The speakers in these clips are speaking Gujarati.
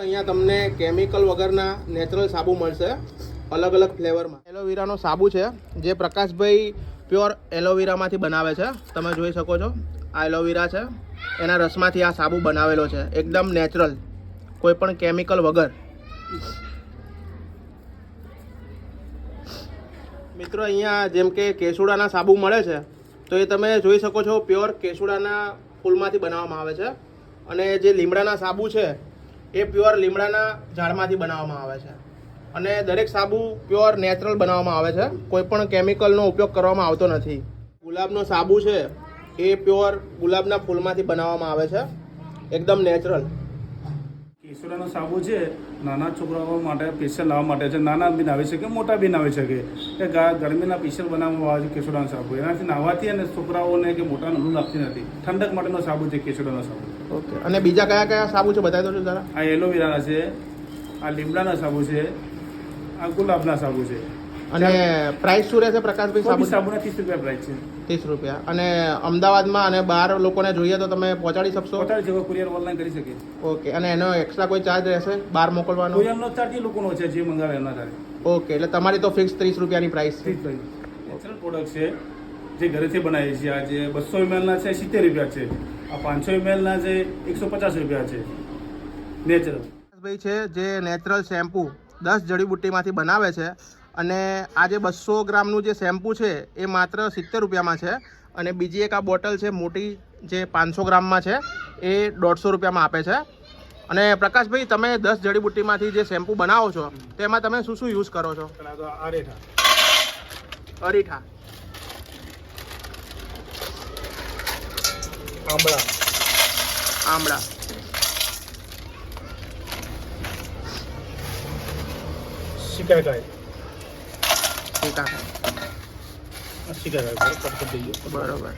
અહીંયા તમને કેમિકલ વગરના નેચરલ સાબુ મળશે અલગ અલગ ફ્લેવરમાં એલોવેરાનો સાબુ છે, જે પ્રકાશભાઈ પ્યોર એલોવેરામાંથી બનાવે છે. તમે જોઈ શકો છો, આ એલોવેરા છે. એના રસમાંથી આ સાબુ બનાવેલો છે. એકદમ નેચરલ કોઈ પણ કેમિકલ વગર. મિત્રો, અહીંયા જેમ કે કેસુડાના સાબુ મળે છે, તો એ તમે જોઈ શકો છો પ્યોર કેસુડાના ફૂલમાંથી બનાવવામાં આવે છે. અને જે લીમડાના સાબુ છે એ પ્યોર લીમડાના ઝાડમાંથી બનાવવામાં આવે છે. અને દરેક સાબુ પ્યોર નેચરલ બનાવવામાં આવે છે. કોઈ પણ કેમિકલનો ઉપયોગ કરવામાં આવતો નથી. ગુલાબનો સાબુ છે એ પ્યોર ગુલાબના ફૂલમાંથી બનાવવામાં આવે છે. એકદમ નેચરલ. કેસુડાનો સાબુ છે નાના છોકરાઓ માટે પેશિયલ લાવવા માટે છે. નાના બી નાવી શકે મોટા બી નાવી શકે. એ ગરમીના સ્પેશિયલ બનાવવામાં આવે છે કેસુડાનો સાબુ. એનાથી નાહવાથી અને છોકરાઓને કે મોટાને લૂ લાગતી નથી. ઠંડક માટેનો સાબુ છે કેસુડાનો સાબુ. ઓકે. અને બીજા કયા કયા સાબુ છે બતાવી દો છો જરા? આ એલોવેરાના છે આ લીમડાના સાબુ છે આ ગુલાબના સાબુ છે. અને પ્રાઇસ શું રહેશે પ્રકાશભાઈ સાબુ સાબુના? ત્રીસ રૂપિયા પ્રાઇસ છે. ત્રીસ રૂપિયા. અને અમદાવાદમાં અને બહાર લોકોને જોઈએ તો તમે પહોંચાડી શકશો? પહોંચાડી શકો કુરિયર ઓનલાઈન કરી શકે. ઓકે અને એનો એક્સ્ટ્રા કોઈ ચાર્જ રહેશે બહાર મોકલવાનો? કુરિયરનો ચાર્જ એ લોકોનો છે જે મંગાવે એના ચાર્જ ઓકે એટલે તમારી તો ફિક્સ ત્રીસ રૂપિયાની પ્રાઇસ છે. નેચરલ પ્રોડક્ટ છે જે ઘરેથી બનાવીએ છીએ. આ જે બસો એમએલના છે સિત્તેર રૂપિયા છે. આ પાંચસો એમએલના છે એકસો પચાસ રૂપિયા છે. નેચરલ ભાઈ છે જે નેચરલ શેમ્પૂ દસ જડીબુટ્ટીમાંથી બનાવે છે. અને આ જે બસો ગ્રામનું જે શેમ્પૂ છે એ માત્ર સિત્તેર રૂપિયામાં છે. અને બીજી એક આ બોટલ છે મોટી જે પાંચસો ગ્રામમાં છે એ દોઢસો રૂપિયામાં આપે છે. અને પ્રકાશભાઈ તમે દસ જડીબુટ્ટીમાંથી જે શેમ્પૂ બનાવો છો તેમાં તમે શું શું યુઝ કરો છો? અરીઠા અરીઠા. આંબળા. આમળા સીતાફળ કાકા કટ કાકા બરોબર.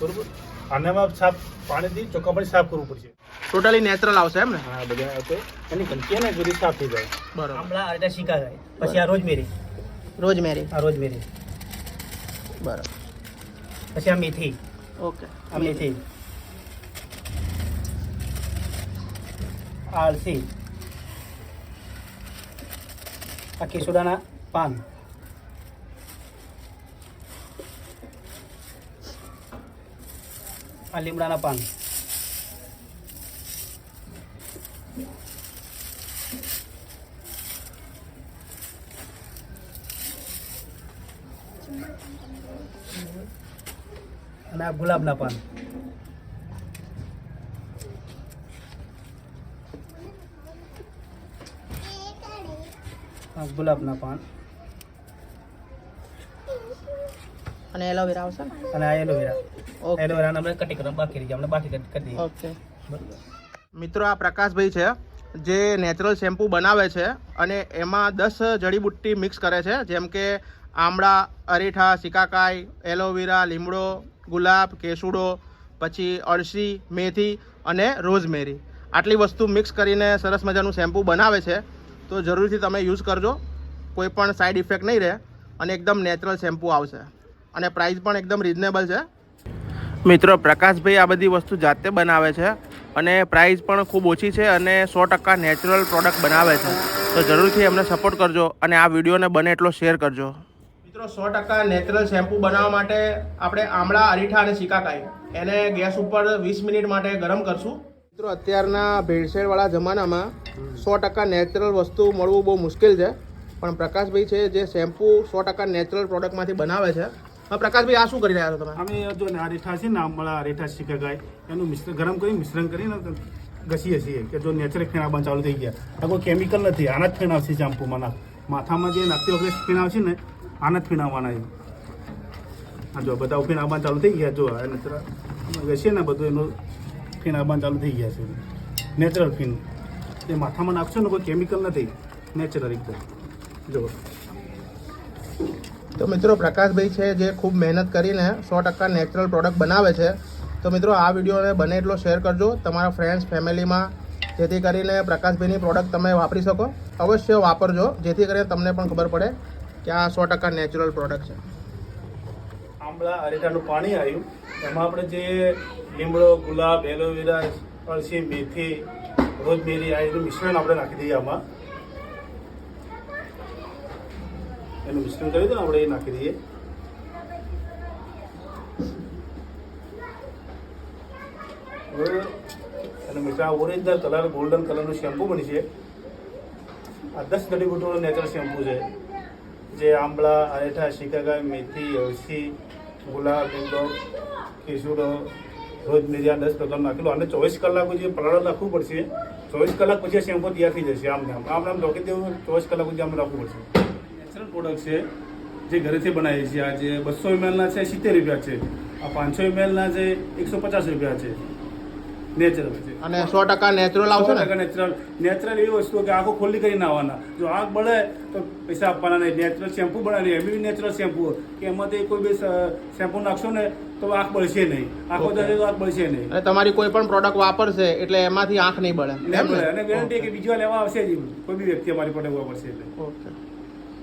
બરોબર. આનામાં સાફ પાણીથી ચોખ્ખા પાણી સાફ કરવું પડશે. ટોટલી નેચરલ આવશે એમ ને? હા બધા આવશે એની ગંદકી ને બધી સાફ થઈ જાય. બરોબર. આમળા અડધા શીકા જાય પછી આ રોજમેરી રોજમેરી આ રોજમેરી બરોબર. પછી આ મેથી. ઓકે. આ મેથી. આળસી આ કેસુડાના પાન. આ લીમડાના પાન. અને આ ગુલાબના પાન. ગુલાબના પાન. અને એલોવેરા આવશે ને? અને આ એલોવેરા ઓકે એલોવેરાને આપણે કટિંગ કરવા બાકી રહી આપણે બાકી કરી દઈએ. ઓકે મિત્રો આ પ્રકાશભાઈ છે જે નેચરલ શેમ્પૂ બનાવે છે અને એમાં દસ જડીબુટ્ટી મિક્સ કરે છે. જેમ કે આમળા અરીઠા સિકાકાઈ એલોવેરા લીમડો ગુલાબ કેસુડો પછી અળસી મેથી અને રોઝમેરી. આટલી વસ્તુ મિક્સ કરીને સરસ મજાનું શેમ્પૂ બનાવે છે. તો જરૂરથી તમે યુઝ કરજો. કોઈ પણ સાઈડ ઇફેક્ટ નહીં રહે અને એકદમ નેચરલ શેમ્પૂ આવશે. અને પ્રાઇસ પણ એકદમ રિઝનેબલ છે. મિત્રો પ્રકાશભાઈ આ બધી વસ્તુ જાતે બનાવે છે અને પ્રાઇસ પણ ખૂબ ઓછી છે અને સો ટકા નેચરલ પ્રોડક્ટ બનાવે છે. તો જરૂરથી એમને સપોર્ટ કરજો અને આ વિડીયોને બને એટલો શેર કરજો. મિત્રો સો ટકા નેચરલ શેમ્પૂ બનાવવા માટે આપણે આમળા અરીઠા અને સિકાકાઈ એને ગેસ ઉપર વીસ મિનિટ માટે ગરમ કરશું. મિત્રો અત્યારના ભેળસેળવાળા જમાનામાં સો ટકા નેચરલ વસ્તુ મળવું બહુ મુશ્કેલ છે. પણ પ્રકાશભાઈ છે જે શેમ્પૂ સો ટકા નેચરલ પ્રોડક્ટમાંથી બનાવે છે. પ્રકાશભાઈ, આ શું કરી રહ્યા છો તમે? અમે જો ને આ રેઠા છે ને આંબળા રેઠા શિકાકાય એનું મિશ્ર, ગરમ કરી, મિશ્રણ કરીને ઘસીએ છીએ કે જો નેચરલ ફેણા બનવા ચાલુ થઈ ગયા. આ કોઈ કેમિકલ નથી, આના જ છે શેમ્પૂમાં માથામાં જે નાખતી વખતે ફેણા આવશે ને, આના જ ફેણાવાના છે. હા જો બધા ફેણા આવવાનું ચાલુ થઈ ગયા, જો ઘસીએ ને બધું એનું ફેણા આવવાનું ચાલુ થઈ ગયા છે. નેચરલ ફીન એ માથામાં નાખશો ને, કોઈ કેમિકલ નથી. નેચરલ એકદમ. જો તો મિત્રો પ્રકાશભાઈ છે જે ખૂબ મહેનત કરીને સો ટકા નેચરલ પ્રોડક્ટ બનાવે છે. તો મિત્રો આ વિડીયોને બને એટલો શેર કરજો. તમારા ફ્રેન્ડ્સ ફેમિલીમાં જેથી કરીને પ્રકાશભાઈની પ્રોડક્ટ તમે વાપરી શકો. અવશ્ય વાપરજો, જેથી કરીને તમને પણ ખબર પડે કે આ સો ટકા નેચરલ પ્રોડક્ટ છે. આંબળા અરેટાનું પાણી આવ્યું. એમાં આપણે જે લીમડો, ગુલાબ, એલોવેરા, અળસી, મેથી, રોજમેરી આ એનું મિશ્રણ આપણે નાખી દઈએ આમાં. એનું મિશ્રણ કર્યું હતું આપણે એ નાખી દઈએ. હવે એનું મિશ્રણ ઓરિજિનલ કલર ગોલ્ડન કલરનું શેમ્પુ બની છે. આ દસ જડીબુટીનું નેચરલ શેમ્પુ છે. જે આંબળા, અરેઠા શિકાકાઈ મેથી, અળસી, ગુલાબ લીમડો કેસુડો રોજમેરી આ દસ પ્રકારનું નાખેલું. અને ચોવીસ કલાક પછી પલાળો રાખવું પડશે. ચોવીસ કલાક પછી શેમ્પુ તૈયાર થઈ જશે. આમ આમ. આમ આમ રોકી દેવું, ચોવીસ કલાક સુધી આમ રાખવું પડશે. નેચરલ પ્રોડક્ટ છે જે ઘરેથી બનાવીએ છીએ. આ જે બસો એમએલના છે સિત્તેર રૂપિયા છે. આ પાંચસો એમએલના છે એકસો પચાસ રૂપિયા છે. નેચરલ છે. અને સો ટકા નેચરલ આવશે ને? નેચરલ નેચરલ એવી વસ્તુ કે આંખો ખોલી કરીને આવવાના. જો આંખ બળે તો પૈસા આપવાના નહીં. નેચરલ શેમ્પુ બનાવી એમ બી નેચરલ શેમ્પુ કે એમાંથી કોઈ બી શેમ્પુ નાખશો ને તો આંખ બળશે નહીં. આંખો. દરે તો આંખ બળશે નહીં. અને તમારી કોઈ પણ પ્રોડક્ટ વાપરશે એટલે એમાંથી આંખ નહીં બળે. નહીં બળે. અને ગેરંટી કે બીજી લેવા આવશે જ કોઈ બી વ્યક્તિ અમારી પાસે વાપરશે એટલે. ઓકે.